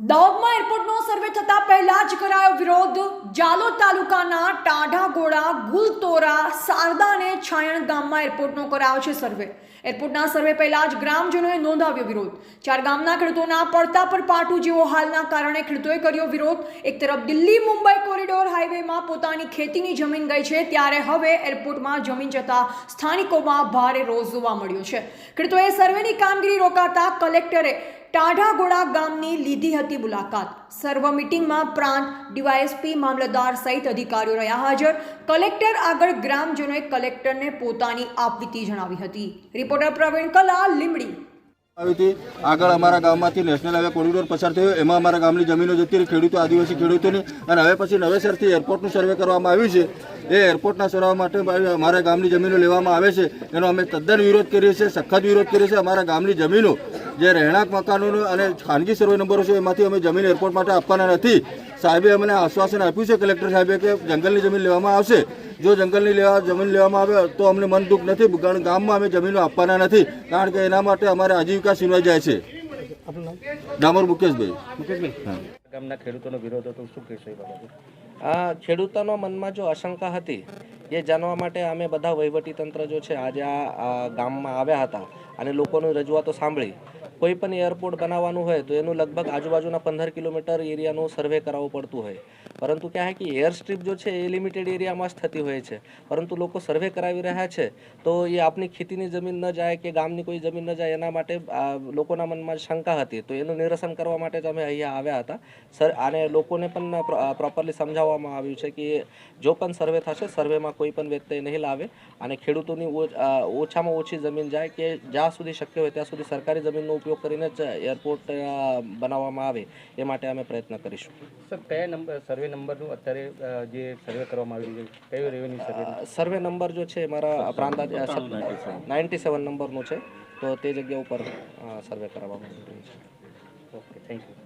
દાહોદમાં એરપોર્ટનો સર્વે થતા પહેલા જ કરાયો વિરોધ. જાલોદ તાલુકાના ટાઢાગોળા ગુલતોરા, સારદા અને છાયણ ગામમાં એરપોર્ટનો કરાયો છે સર્વે. એરપોર્ટના સર્વે પહેલા જ ગ્રામજનોએ નોંધાવ્યો વિરોધ. ચાર ગામના ખેડૂતોના પડતા પર પાટું જેવો હાલના કારણે ખેડૂતોએ કર્યો વિરોધ. એક તરફ દિલ્હી, મુંબઈ કોરિડોર હાઈવેમાં પોતાની ખેતીની જમીન ગઈ છે. ત્યારે હવે એરપોર્ટમાં જમીન જતા સ્થાનિકોમાં ભારે રોષ જોવા મળ્યો છે. ખેડૂતોએ સર્વેની કામગીરી રોકાતા કલેક્ટરે ટાઢાગોડા ગામની લીધી હતી મુલાકાત. સર્વ મિટિંગમાં પ્રાંત, ડીવાયએસપી, મામલતદાર સહિત અધિકારીઓ રહ્યા હાજર. કલેક્ટર આગળ ગ્રામજનોએ કલેક્ટરને પોતાની આપવીતી જણાવી હતી. રિપોર્ટર પ્રવીણ કલા લીમડી આગળ અમારા ગામમાંથી નેશનલ હાઈવે કોરિડોર પસાર થયો. એમાં અમારા ગામની જમીનો જતી રહી. ખેડૂતો, આદિવાસી ખેડૂતોની. અને હવે પછી નવેસરથી એરપોર્ટનું સર્વે કરવામાં આવ્યું છે. એ એરપોર્ટના સર્વે માટે અમારા ગામની જમીનો લેવામાં આવે છે. એનો અમે તદ્દન વિરોધ કરીએ છીએ, સખત વિરોધ કરીએ છીએ. અમારા ગામની જમીનો જે રહેણાંક મકાનોનો અને ખાનગી સર્વે નંબરો છે એમાંથી અમે જમીન એરપોર્ટ માટે આપવાના નથી. સાહેબે અમને આશ્વાસન આપ્યું છે કલેક્ટર સાહેબે કે જંગલની જમીન લેવામાં આવશે. જો જંગલની લેવા જમીન લેવામાં આવે તો અમને મન દુઃખ નથી કારણ ગામમાં અમે જમીનો આપવાના નથી કારણ કે એના માટે અમારે આજીવિકા સીનવાઈ જાય છે. ડામર મુકેશભાઈ. મુકેશભાઈ? ગામના ખેડૂતોનો વિરોધ હતો શું કહેશો એ બાબતે? આ ખેડૂતોના મનમાં જો આશંકા હતી એ જાણવા માટે અમે બધા વહીવટી તંત્ર જો છે આજે આ ગામમાં આવ્યા હતા અને લોકોની રજૂઆતો સાંભળી કોઈ પણ એરપોર્ટ બનાવવાનું હોય તો એનું લગભગ આજુબાજુના પંદર કિલોમીટર એરિયાનું સર્વે કરાવવું પડતું હોય. પરંતુ ક્યાં હે કે એર સ્ટ્રીપ જો છે એ લિમિટેડ એરિયામાં જ થતી હોય છે પરંતુ લોકો સર્વે કરાવી રહ્યા છે તો એ આપની ખેતીની જમીન ન જાય કે ગામની કોઈ જમીન ન જાય એના માટે આ લોકોના મનમાં શંકા હતી તો એનું નિરસન કરવા માટે જ અમે અહીંયા આવ્યા હતા. સર અને લોકોને પણ પ્રોપરલી સમજાવવામાં આવ્યું છે કે જો પણ સર્વે થશે સર્વેમાં કોઈ પણ વ્યક્તિ નહીં લાવે. અને ખેડૂતોની ઓ- અ, ઓછામાં ઓછી જમીન જાય કે જ્યાં સુધી શક્ય હોય ત્યાં સુધી સરકારી જમીનનો ઉપયોગ કરીને જ એરપોર્ટ અ, બનાવવામાં આવે એ માટે અમે પ્રયત્ન કરીશું. સર કયા નંબર સર્વે નંબરનું અત્યારે જે સર્વે કરવામાં આવી રહ્યું છે કયો રેવન્યુ સર્વે સર્વે નંબર જો છે મારા પ્રાંત નાઇન્ટી સેવન. નંબરનું છે તો તે જગ્યા ઉપર સર્વે કરવામાં આવ્યું છે. Okay thank you